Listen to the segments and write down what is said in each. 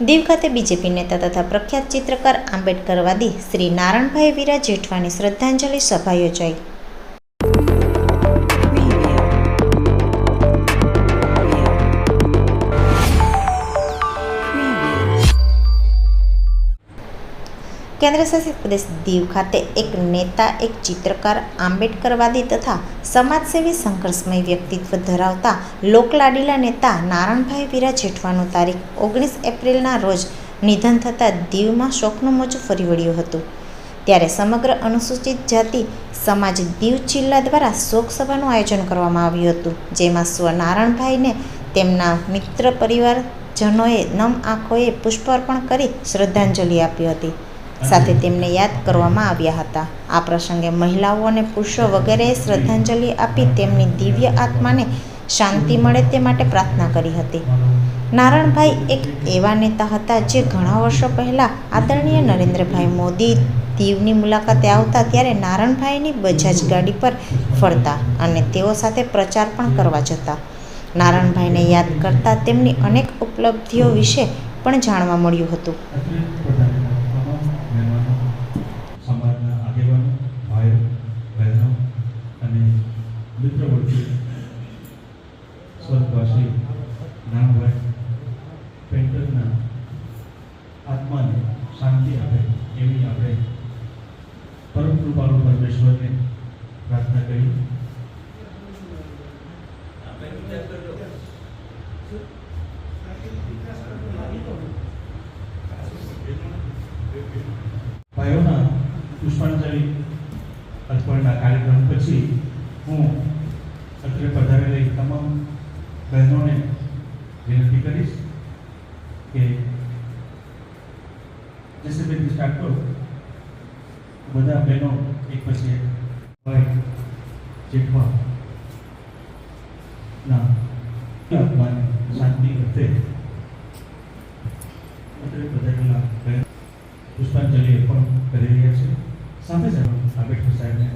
દીવ ખાતે બીજેપી નેતા તથા પ્રખ્યાત ચિત્રકાર આંબેડકરવાદી શ્રી નારણભાઈ વીરા જેઠવાની શ્રદ્ધાંજલિ સભા યોજાઈ. કેન્દ્રશાસિત પ્રદેશ દીવ ખાતે એક નેતા, એક ચિત્રકાર, આંબેડકરવાદી તથા સમાજસેવી સંઘર્ષમય વ્યક્તિત્વ ધરાવતા લોકલાડીલા નેતા નારણભાઈ વીરા જેઠવાનું તારીખ ઓગણીસ એપ્રિલના રોજ નિધન થતાં દીવમાં શોકનું મોજું ફરી વળ્યું હતું. ત્યારે સમગ્ર અનુસૂચિત જાતિ સમાજ દીવ જિલ્લા દ્વારા શોક સભાનું આયોજન કરવામાં આવ્યું હતું, જેમાં સ્વ નારણભાઈને તેમના મિત્ર પરિવારજનોએ નમ આંખોએ પુષ્પાર્પણ કરી શ્રદ્ધાંજલિ આપી હતી. સાથે તેમને યાદ કરવામાં આવ્યા હતા. આ પ્રસંગે મહિલાઓ અને પુરુષો વગેરેએ શ્રદ્ધાંજલિ આપી તેમની દિવ્ય આત્માને શાંતિ મળે તે માટે પ્રાર્થના કરી હતી. નારણભાઈ એક એવા નેતા હતા જે ઘણા વર્ષો પહેલાં આદરણીય નરેન્દ્રભાઈ મોદી દીવની મુલાકાતે આવતા ત્યારે નારણભાઈની બજાજ ગાડી પર ફરતા અને તેઓ સાથે પ્રચાર પણ કરવા જતા. નારણભાઈને યાદ કરતા તેમની અનેક ઉપલબ્ધિઓ વિશે પણ જાણવા મળ્યું હતું મહેમાનો સમાજના આગેવાનો ભાઈઓ બહેનો અને મિત્ર વર્ગી સ્વર્ગવાસી નામભાઈ પેન્ટરના આત્માને શાંતિ આપે એવી આપણે પરમ કૃપાળુ પરમેશ્વરને પ્રાર્થના કરી. ભાઈઓના પુષ્પાંજલિ અર્પણના કાર્યક્રમ પછી હું બહેનોને વિનંતી કરીશ કે જૈસે મેં સ્ટાર્ટ કરો બધા બહેનો એક પછી એક ભાઈ જેઠવા ના આત્માને શાંતિ અત્રે પધારેલા બહેનો પુષ્પાંજલિ અર્પણ કરી રહ્યા છે સાથે જ આંબેડકર સાહેબને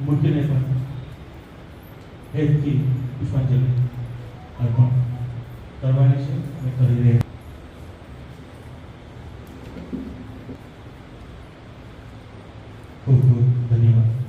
મૂર્તિને પણ હેતથી પુષ્પાંજલિ અર્પણ કરવાની છે અને કરી રહ્યા ખૂબ ખૂબ ધન્યવાદ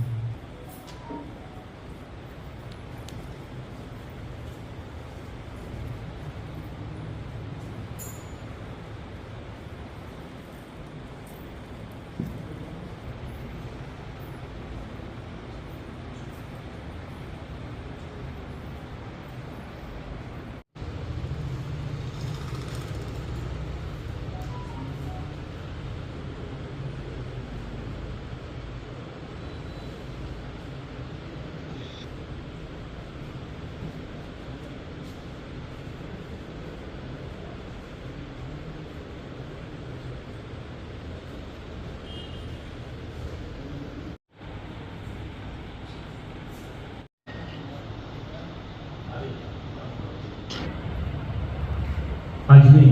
આજની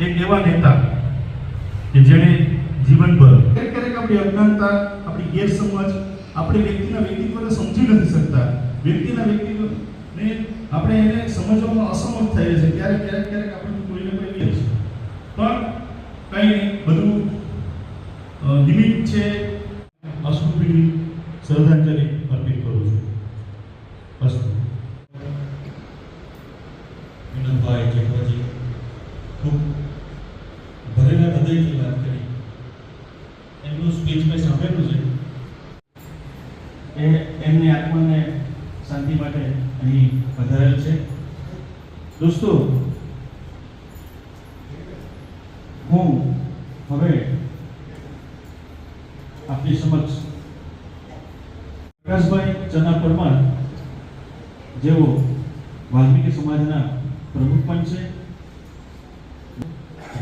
એક એવા નેતા કે જેણે જીવનભર ક્યારેક ક્યારેક આપણી અજ્ઞાનતા, આપણી ગેરસમજ, આપણે વ્યક્તિના વ્યક્તિત્વને સમજી નથી શકતા. વ્યક્તિના વ્યક્તિત્વને આપણે એને સમજવામાં અસમર્થ થઈએ છીએ. ત્યારે ક્યારેક ક્યારેક આપણે કોઈને કોઈ લઈએ છીએ પણ કંઈ નહીં બધું અ, લિમિટ છે અશ્રુભીની શ્રદ્ધાંજલિ અર્પિત કરું છું અસ્તુ વિનોદભાઈ ચક્રજી ખૂબ ભરેલા હૃદયથી વાત કરી. એમનું સ્પીચ મેં સાંભળેલું છે. એ એમની આત્માને શાંતિ માટે અહીં વધારેલ છે. દોસ્તો, હું હવે આપની સમક્ષ પ્રકાશભાઈ ચના પરમાર જેઓ વાલ્મીકી સમાજના પ્રમુખ પણ છે,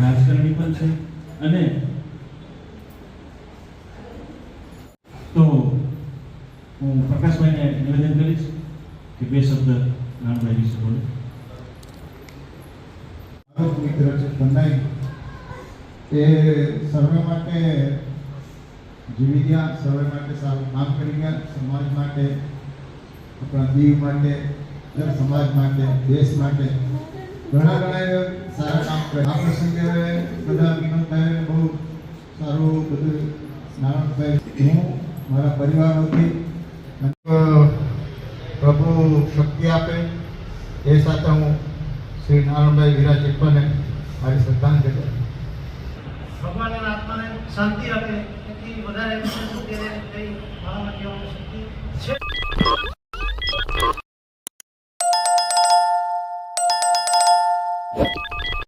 રાજકારણી પણ છે, અને તો હું પ્રકાશભાઈને નિવેદન કરીશ કે બે શબ્દ નાનભાઈ વિશે બોલે ભારત મિત્ર બંધાઈ તે સર્વે માટે જીવી ગયા, સર્વે માટે સારું કામ કરી ગયા, સમાજ માટે, આપણા દીવ માટે સમાજ માટે, દેશ માટે. ઘણા ઘણા સારા કામ કર્યા આ પ્રસંગે બધા વિનોદભાઈ બહુ સારું બધું નારાયણભાઈ હું, મારા પરિવારોથી પ્રભુ શક્તિ આપે. એ સાથે હું શ્રી નારાયણભાઈ વીરા ચેપ્પાને મારી શ્રદ્ધાંજલિ ભગવાનના આત્માને શાંતિ આપે. તેથી વધારે શક્તિ છે.